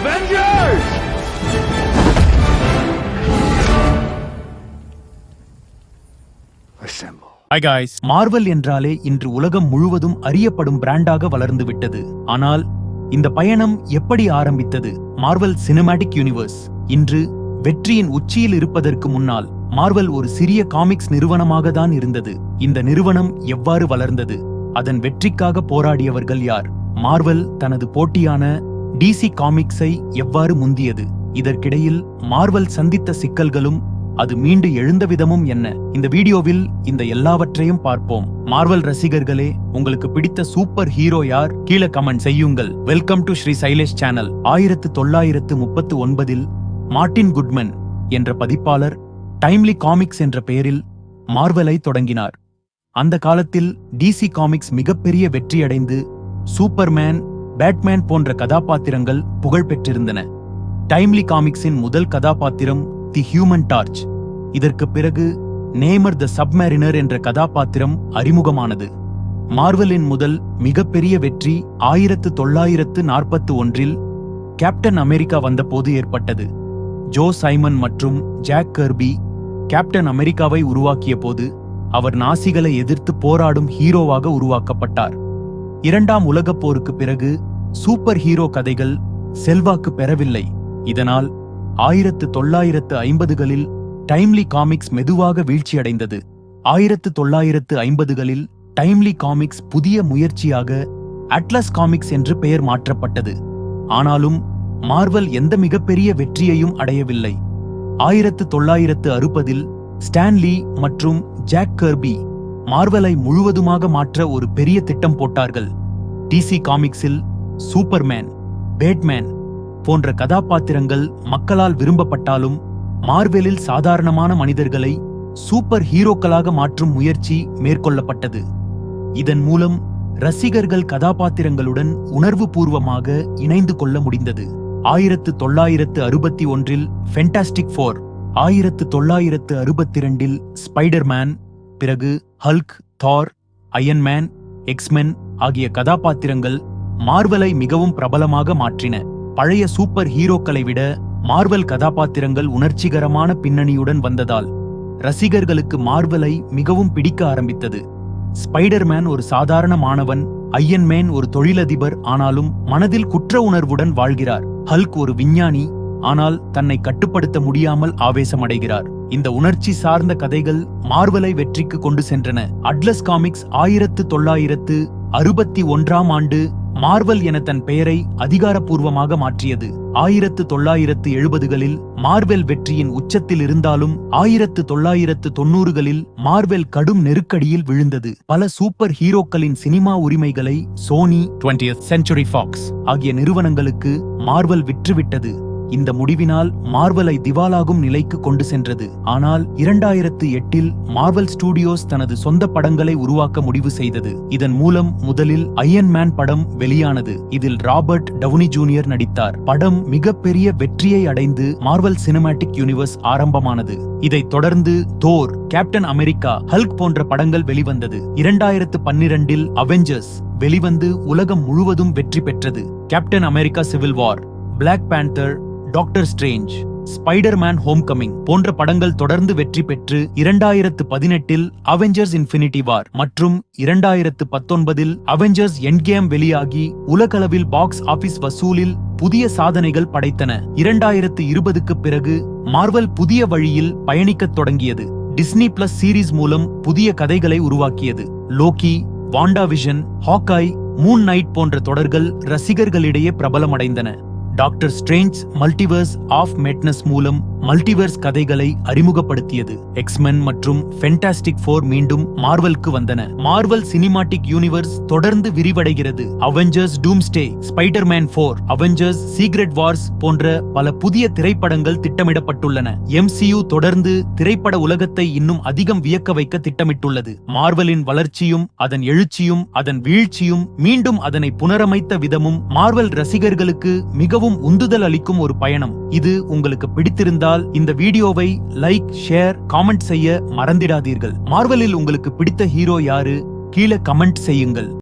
Avengers! Assemble. Hi guys Marvel என்றாலே இன்று உலகம் முழுவதும் அறியப்படும் பிராண்டாக வளர்ந்து விட்டது. ஆனால் இந்த பயணம் எப்படி ஆரம்பித்தது? மார்வல் சினிமாட்டிக் யூனிவர்ஸ் இன்று வெற்றியின் உச்சியில் இருப்பதற்கு முன்னால் மார்வல் ஒரு சிறிய காமிக்ஸ் நிறுவனமாக தான் இருந்தது. இந்த நிறுவனம் எவ்வாறு வளர்ந்தது? அதன் வெற்றிக்காக போராடியவர்கள் யார்? மார்வல் தனது போட்டியான டிசி காமிக்ஸை எவ்வாறு முந்தியது? இதற்கிடையில் மார்வல் சந்தித்த சிக்கல்களும் அது மீண்டு எழுந்த விதமும் என்ன? இந்த வீடியோவில் இந்த எல்லாவற்றையும் பார்ப்போம். மார்வல் ரசிகர்களே உங்களுக்கு பிடித்த சூப்பர் ஹீரோ யார்? கீழே கமெண்ட் செய்யுங்கள். Welcome to Shri Shailesh channel ஆயிரத்து தொள்ளாயிரத்து முப்பத்து ஒன்பதில் மார்ட்டின் குட்மன் என்ற பதிப்பாளர் டைம்லி காமிக்ஸ் என்ற பெயரில் மார்வலை தொடங்கினார். அந்த காலத்தில் டிசி காமிக்ஸ் மிகப்பெரிய வெற்றியடைந்து சூப்பர்மேன் பேட்மேன் போன்ற கதாபாத்திரங்கள் புகழ் பெற்றிருந்தன. டைம்லி காமிக்ஸின் முதல் கதாபாத்திரம் தி ஹியூமன் டார்ச். இதற்கு பிறகு நேமர் த சப்மேரினர் என்ற கதாபாத்திரம் அறிமுகமானது. மார்வலின் முதல் மிகப்பெரிய வெற்றி ஆயிரத்து தொள்ளாயிரத்து நாற்பத்து ஒன்றில் கேப்டன் அமெரிக்கா வந்தபோது ஏற்பட்டது. ஜோ சைமன் மற்றும் ஜாக் கர்பி கேப்டன் அமெரிக்காவை உருவாக்கிய போது அவர் நாசிகளை எதிர்த்து போராடும் ஹீரோவாக உருவாக்கப்பட்டார். இரண்டாம் உலகப் போருக்கு பிறகு சூப்பர் ஹீரோ கதைகள் செல்வாக்கு பெறவில்லை. இதனால் ஆயிரத்து தொள்ளாயிரத்து ஐம்பதுகளில் டைம்லி காமிக்ஸ் மெதுவாக வீழ்ச்சியடைந்தது. ஆயிரத்து தொள்ளாயிரத்து ஐம்பதுகளில் டைம்லி காமிக்ஸ் புதிய முயற்சியாக அட்லஸ் காமிக்ஸ் என்று பெயர் மாற்றப்பட்டது. ஆனாலும் மார்வல் எந்த மிகப்பெரிய வெற்றியையும் அடையவில்லை. ஆயிரத்து தொள்ளாயிரத்து அறுபதில் ஸ்டான்லி மற்றும் ஜாக் கர்பி மார்வலை முழுவதுமாக மாற்ற ஒரு பெரிய திட்டம் போட்டார்கள். டிசி காமிக்ஸில் சூப்பர்மேன் பேட்மேன் போன்ற கதாபாத்திரங்கள் மக்களால் விரும்பப்பட்டாலும் மார்வெலில் சாதாரணமான மனிதர்களை சூப்பர் ஹீரோக்களாக மாற்றும் முயற்சி மேற்கொள்ளப்பட்டது. இதன் மூலம் ரசிகர்கள் கதாபாத்திரங்களுடன் உணர்வுபூர்வமாக இணைந்து கொள்ள முடிந்தது. ஆயிரத்து தொள்ளாயிரத்து அறுபத்தி ஒன்றில் ஃபென்டாஸ்டிக் ஃபோர் ஆயிரத்து தொள்ளாயிரத்து அறுபத்தி இரண்டில் ஸ்பைடர்மேன் பிறகு ஹல்க் தார் அயன்மேன் எக்ஸ்மென் ஆகிய கதாபாத்திரங்கள் மார்வலை மிகவும் பிரபலமாக மாற்றின. பழைய சூப்பர் ஹீரோக்களை விட மார்வல் கதாபாத்திரங்கள் உணர்ச்சிகரமான பின்னணியுடன் வந்ததால் ரசிகர்களுக்கு மார்வலை மிகவும் பிடிக்க ஆரம்பித்தது. ஸ்பைடர்மேன் ஒரு சாதாரண மாணவன் ஐயன்மேன் ஒரு தொழிலதிபர் ஆனாலும் மனதில் குற்ற உணர்வுடன் வாழ்கிறார். ஹல்க் ஒரு விஞ்ஞானி ஆனால் தன்னை கட்டுப்படுத்த முடியாமல் ஆவேசமடைகிறார். இந்த உணர்ச்சி சார்ந்த கதைகள் மார்வலை வெற்றிக்கு கொண்டு சென்றன. அட்லஸ் காமிக்ஸ் ஆயிரத்து தொள்ளாயிரத்து அறுபத்தி ஒன்றாம் ஆண்டு மார்வல் என தன் பெயரை அதிகாரப்பூர்வமாக மாற்றியது. ஆயிரத்து தொள்ளாயிரத்து எழுபதுகளில் மார்வெல் வெற்றியின் உச்சத்தில் இருந்தாலும் ஆயிரத்து தொள்ளாயிரத்து தொன்னூறுகளில் மார்வெல் கடும் நெருக்கடியில் விழுந்தது. பல சூப்பர் ஹீரோக்களின் சினிமா உரிமைகளை சோனி 20th செஞ்சுரி ஃபாக்ஸ் ஆகிய நிறுவனங்களுக்கு மார்வல் விற்றுவிட்டது. இந்த முடிவினால் மார்வலை திவாலாகும் நிலைக்கு கொண்டு சென்றது. ஆனால் இரண்டாயிரத்து எட்டில் மார்வல் ஸ்டுடியோஸ் தனது சொந்த படங்களை உருவாக்க முடிவு செய்தது. இதன் மூலம் முதலில் அயன் மேன் படம் வெளியானது. இதில் ராபர்ட் டவுனி ஜூனியர் நடித்தார். படம் மிகப்பெரிய வெற்றியை அடைந்து மார்வல் சினிமாட்டிக் யூனிவர்ஸ் ஆரம்பமானது. இதைத் தொடர்ந்து தோர் கேப்டன் அமெரிக்கா ஹல்க் போன்ற படங்கள் வெளிவந்தது. இரண்டாயிரத்து பன்னிரண்டில் அவெஞ்சர்ஸ் வெளிவந்து உலகம் முழுவதும் வெற்றி பெற்றது. Captain America Civil War Black Panther Doctor Strange Spiderman Homecoming போன்ற படங்கள் தொடர்ந்து வெற்றி பெற்று இரண்டாயிரத்து பதினெட்டில் அவெஞ்சர்ஸ் இன்ஃபினிட்டி வார் மற்றும் இரண்டாயிரத்து பத்தொன்பதில் அவெஞ்சர்ஸ் என்கேம் வெளியாகி உலகளவில் பாக்ஸ் ஆபீஸ் வசூலில் புதிய சாதனைகள் படைத்தன. இரண்டாயிரத்து இருபதுக்கு பிறகு மார்வல் புதிய வழியில் பயணிக்கத் தொடங்கியது. டிஸ்னி பிளஸ் சீரிஸ் மூலம் புதிய கதைகளை உருவாக்கியது. Loki Wanda Vision Hawkeye Moon Knight போன்ற தொடர்கள் ரசிகர்களிடையே பிரபலமடைந்தன. Doctor Strange Multiverse of Madness மூலம் மல்டிவர்ஸ் கதைகளை அறிமுகப்படுத்தியது எக்ஸ்மென் மற்றும் ஃபென்டாஸ்டிக் ஃபோர் மீண்டும் மார்வல்க்கு வந்தன. மார்வல் சினிமாட்டிக் யூனிவர்ஸ் தொடர்ந்து விரிவடைகிறது. Avengers Doomsday Spiderman four Avengers Secret Wars போன்ற பல புதிய திரைப்படங்கள் திட்டமிடப்பட்டுள்ளன. எம்சியூ தொடர்ந்து திரைப்பட உலகத்தை இன்னும் அதிகம் வியக்க வைக்க திட்டமிட்டுள்ளது. மார்வலின் வளர்ச்சியும் அதன் எழுச்சியும் அதன் வீழ்ச்சியும் மீண்டும் அதனை புனரமைத்த விதமும் மார்வல் ரசிகர்களுக்கு மிகவும் உந்துதல் அளிக்கும் ஒரு பயணம். இது உங்களுக்கு பிடித்திருந்தால் இந்த வீடியோவை லைக் ஷேர் காமெண்ட் செய்ய மறந்திடாதீர்கள். மார்வலில் உங்களுக்கு பிடித்த ஹீரோ யாரு? கீழே கமெண்ட் செய்யுங்கள்.